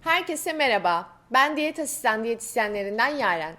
Herkese merhaba. Ben diyet asistan diyetisyenlerinden Yaren.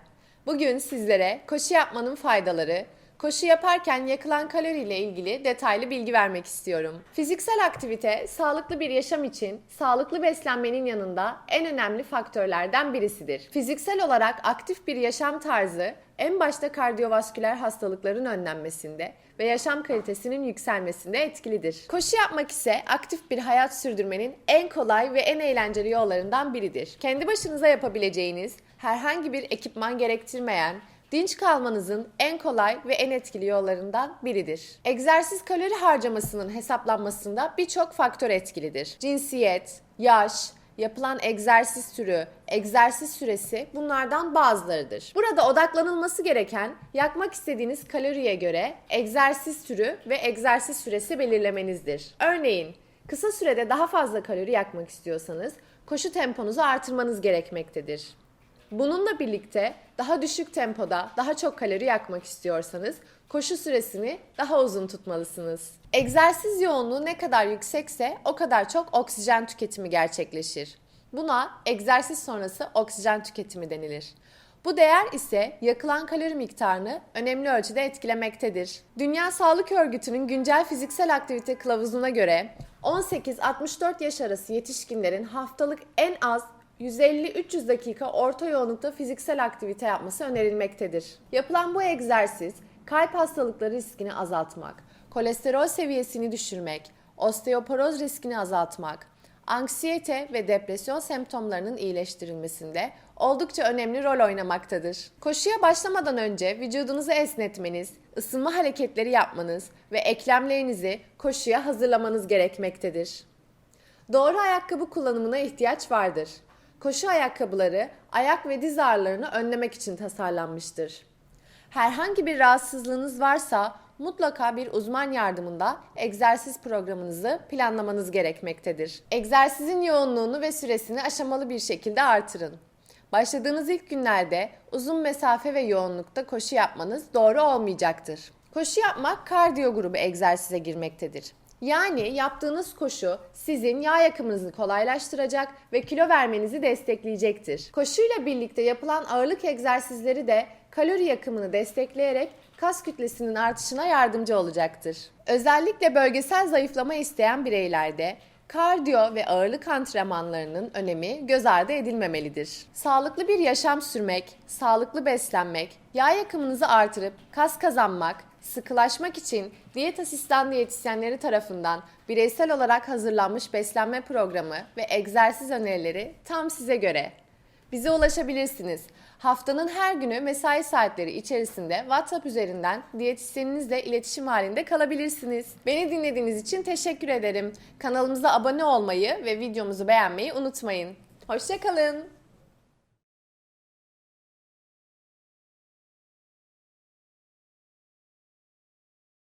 Bugün sizlere koşu yapmanın faydaları, koşu yaparken yakılan kalori ile ilgili detaylı bilgi vermek istiyorum. Fiziksel aktivite sağlıklı bir yaşam için sağlıklı beslenmenin yanında en önemli faktörlerden birisidir. Fiziksel olarak aktif bir yaşam tarzı en başta kardiyovasküler hastalıkların önlenmesinde ve yaşam kalitesinin yükselmesinde etkilidir. Koşu yapmak ise aktif bir hayat sürdürmenin en kolay ve en eğlenceli yollarından biridir. Kendi başınıza yapabileceğiniz, herhangi bir ekipman gerektirmeyen, dinç kalmanızın en kolay ve en etkili yollarından biridir. Egzersiz kalori harcamasının hesaplanmasında birçok faktör etkilidir. Cinsiyet, yaş, yapılan egzersiz türü, egzersiz süresi bunlardan bazılarıdır. Burada odaklanılması gereken yakmak istediğiniz kaloriye göre egzersiz türü ve egzersiz süresi belirlemenizdir. Örneğin kısa sürede daha fazla kalori yakmak istiyorsanız koşu temponuzu artırmanız gerekmektedir. Bununla birlikte daha düşük tempoda daha çok kalori yakmak istiyorsanız koşu süresini daha uzun tutmalısınız. Egzersiz yoğunluğu ne kadar yüksekse o kadar çok oksijen tüketimi gerçekleşir. Buna egzersiz sonrası oksijen tüketimi denilir. Bu değer ise yakılan kalori miktarını önemli ölçüde etkilemektedir. Dünya Sağlık Örgütü'nün güncel fiziksel aktivite kılavuzuna göre 18-64 yaş arası yetişkinlerin haftalık en az 150-300 dakika orta yoğunlukta fiziksel aktivite yapması önerilmektedir. Yapılan bu egzersiz kalp hastalıkları riskini azaltmak, kolesterol seviyesini düşürmek, osteoporoz riskini azaltmak, anksiyete ve depresyon semptomlarının iyileştirilmesinde oldukça önemli rol oynamaktadır. Koşuya başlamadan önce vücudunuzu esnetmeniz, ısınma hareketleri yapmanız ve eklemlerinizi koşuya hazırlamanız gerekmektedir. Doğru ayakkabı kullanımına ihtiyaç vardır. Koşu ayakkabıları ayak ve diz ağrılarını önlemek için tasarlanmıştır. Herhangi bir rahatsızlığınız varsa mutlaka bir uzman yardımında egzersiz programınızı planlamanız gerekmektedir. Egzersizin yoğunluğunu ve süresini aşamalı bir şekilde artırın. Başladığınız ilk günlerde uzun mesafe ve yoğunlukta koşu yapmanız doğru olmayacaktır. Koşu yapmak kardiyo grubu egzersize girmektedir. Yani yaptığınız koşu sizin yağ yakımınızı kolaylaştıracak ve kilo vermenizi destekleyecektir. Koşuyla birlikte yapılan ağırlık egzersizleri de kalori yakımını destekleyerek kas kütlesinin artışına yardımcı olacaktır. Özellikle bölgesel zayıflama isteyen bireylerde kardiyo ve ağırlık antrenmanlarının önemi göz ardı edilmemelidir. Sağlıklı bir yaşam sürmek, sağlıklı beslenmek, yağ yakımınızı artırıp kas kazanmak, sıkılaşmak için diyet asistan diyetisyenleri tarafından bireysel olarak hazırlanmış beslenme programı ve egzersiz önerileri tam size göre. Bize ulaşabilirsiniz. Haftanın her günü mesai saatleri içerisinde WhatsApp üzerinden diyetisyeninizle iletişim halinde kalabilirsiniz. Beni dinlediğiniz için teşekkür ederim. Kanalımıza abone olmayı ve videomuzu beğenmeyi unutmayın. Hoşçakalın.